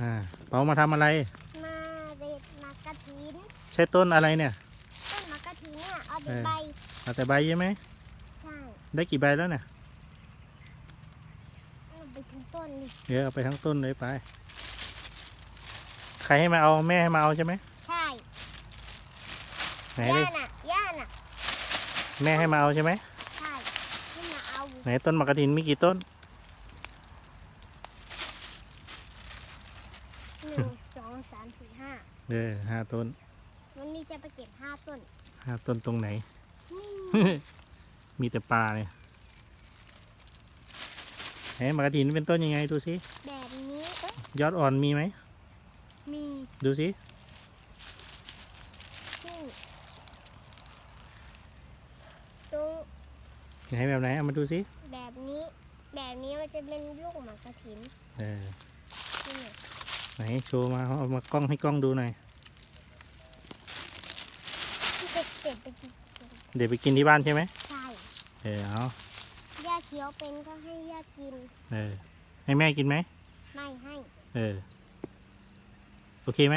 อ่าเปามาทำอะไร มาเด็ดมากระถินใช้ต้นอะไรเนี่ย ต้นมากระถินเนี่ยเอาแต่เออใบเอาแต่ใบใช่ไหมใช่ได้กี่ใบแล้วเนี่ยเอาไปถึงต้นนี่เดี๋ยวเอาไปทั้งต้นเลยไป ใครให้มาเอาแม่ให้มาเอาใช่ไหมใช่ไหนย่าดิน่ะย่าน่ะแม่ให้มาเอาใช่ไหมใช่ที่มาเอาไหนต้นมะกระถินมีกี่ต้น หนึ่งสองสามสี่ห้าเออห้าต้นวันนี้จะไปเก็บห้าต้นห้าต้นตรงไหนนี่มีแต่ปลาเนี่ยไหนมะกระถินเป็นต้นยังไงดูสิแบบนี้เอ๊ะยอดอ่อนมีไหม มีดูสินี่ตรงไหนแบบไหนเอามาดูสิแบบนี้ แบบนี้มันจะเป็นลูกหมากกระถิน เออนี่ ไหนโชว์มาเอามากล้องให้กล้องดูหน่อยที่เด็กเด็ดไปกินเดี๋ยวไปกินที่บ้านใช่ไหมใช่เออเอาย่าเคี้ยวเป็นก็ให้ย่ากิน เออให้แม่กินไหมไม่ให้ เออ โอเคไหม